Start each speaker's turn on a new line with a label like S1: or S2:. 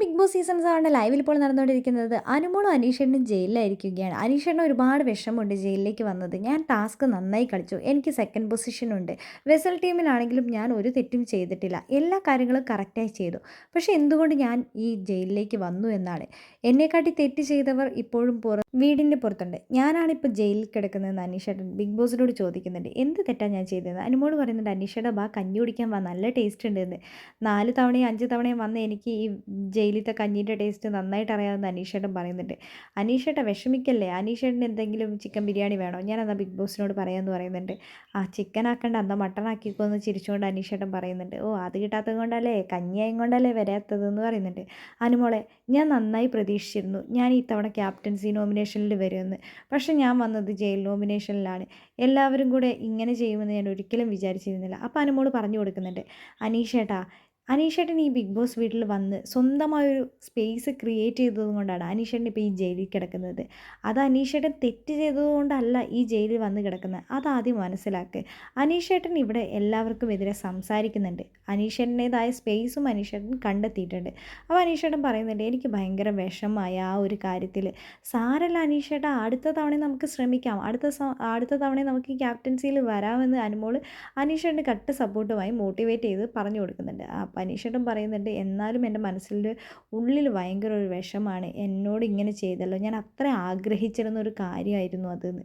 S1: Big boss season സെവന്റെ ലൈവിൽ ഇപ്പോൾ നടന്നുകൊണ്ടിരിക്കുന്നത്. അനുമോളും അനീഷേട്ടനും ജയിലിലായിരിക്കുകയാണ്. അനീഷേട്ടന് ഒരുപാട് വിഷമമുണ്ട് ജയിലിലേക്ക് വന്നത്. ഞാൻ ടാസ്ക് നന്നായി കളിച്ചു. എനിക്ക് സെക്കൻഡ് പൊസിഷൻ ഉണ്ട്. വെസൽ ടീമിലാണെങ്കിലും ഞാൻ ഒരു തെറ്റും ചെയ്തിട്ടില്ല. എല്ലാ കാര്യങ്ങളും കറക്റ്റായി ചെയ്തു. പക്ഷേ എന്തുകൊണ്ട് ഞാൻ ഈ ജയിലിലേക്ക് വന്നു എന്നാണ്. എന്നെക്കാട്ടി തെറ്റ് ചെയ്തവർ ഇപ്പോഴും പുറ വീടിന്റെ പുറത്തുണ്ട്. ഞാനാണ് ഇപ്പോൾ ജയിലിൽ കിടക്കുന്നതെന്ന് അനീഷേട്ടൻ ബിഗ് ബോസിനോട് ചോദിക്കുന്നുണ്ട്. എന്ത് തെറ്റാണ് ഞാൻ ചെയ്തത് അനുമോൾ പറയുന്നുണ്ട് അനീഷയുടെ ബാ കഞ്ഞി കുടിക്കാൻ വാ. നല്ല ടേസ്റ്റ് ഉണ്ട് എന്ന്. നാല് തവണയും അഞ്ച് തവണയും വന്ന് എനിക്ക് ഈ ജയിലിലത്തെ കഞ്ഞീന്റെ ടേസ്റ്റ് നന്നായിട്ട് അറിയാമെന്ന് അനീഷേട്ടൻ പറയുന്നുണ്ട്. അനീഷേട്ടൻ വിഷമിക്കല്ലേ? അനീഷേട്ടൻ എന്തെങ്കിലും ചിക്കൻ ബിരിയാണി വേണോ? ഞാൻ എന്നാൽ ബിഗ് ബോസിനോട് പറയാമെന്ന് പറയുന്നുണ്ട്. ആ ചിക്കൻ ആക്കണ്ട. എന്നാൽ മട്ടൺ ആക്കിക്കോ എന്ന് ചിരിച്ചുകൊണ്ട് അനീഷേട്ടൻ പറയുന്നുണ്ട്. ഓ അത് കിട്ടാത്തത് കൊണ്ടല്ലേ? കഞ്ഞിയായും കൊണ്ടല്ലേ വരാത്തതെന്ന് പറയുന്നുണ്ട്. അനുമോളെ ഞാൻ നന്നായി പ്രതീക്ഷിച്ചിരുന്നു. ഞാൻ ഈ തവണ ക്യാപ്റ്റൻസി നോമിനേഷനിൽ വരുമെന്ന്. പക്ഷേ ഞാൻ വന്നത് ജയിൽ നോമിനേഷനിലാണ് എല്ലാവരും കൂടെ ഇങ്ങനെ ചെയ്യുമെന്ന് ഞാൻ ഒരിക്കലും വിചാരിച്ചിരുന്നില്ല. അപ്പോൾ അനുമോൾ പറഞ്ഞു കൊടുക്കുന്നുണ്ട്. അനീഷേട്ടാ അനീഷേട്ടൻ ഈ ബിഗ് ബോസ് വീട്ടിൽ വന്ന് സ്വന്തമായൊരു സ്പേസ് ക്രിയേറ്റ് ചെയ്തതുകൊണ്ടാണ് അനീഷേട്ടൻ ഇപ്പോൾ ഈ ജയിലിൽ കിടക്കുന്നത്. അത് അനീഷേട്ടൻ തെറ്റ് ചെയ്തതുകൊണ്ടല്ല ഈ ജയിലിൽ വന്ന് കിടക്കുന്നത്. അതാദ്യം മനസ്സിലാക്കുക അനീഷേട്ടൻ ഇവിടെ എല്ലാവർക്കും എതിരെ സംസാരിക്കുന്നുണ്ട്. അനീഷേട്ടന്റേതായ സ്പേസും അനീഷേട്ടൻ കണ്ടെത്തിയിട്ടുണ്ട്. അപ്പോൾ അനീഷേട്ടൻ പറയുന്നുണ്ട് എനിക്ക് ഭയങ്കര വിഷമായ ആ ഒരു കാര്യത്തിൽ. സാരല്ല അനീഷേട്ട അടുത്ത തവണ നമുക്ക് ശ്രമിക്കാം. അടുത്ത അടുത്ത തവണ നമുക്ക് ക്യാപ്റ്റൻസിയിൽ വരാമെന്ന് അനുമോൾ അനീഷേട്ടന് കട്ട് സപ്പോർട്ടുമായി മോട്ടിവേറ്റ് ചെയ്ത് പറഞ്ഞു കൊടുക്കുന്നുണ്ട്. അപ്പം അനീഷേട്ടൻ പറയുന്നുണ്ട്. എന്നാലും എന്റെ മനസ്സിൽ ഉള്ളിൽ ഭയങ്കര ഒരു വിഷമാണ്. എന്നോട് ഇങ്ങനെ ചെയ്തല്ലോ. ഞാൻ അത്ര ആഗ്രഹിച്ചിരുന്ന ഒരു കാര്യമായിരുന്നു അതെന്ന്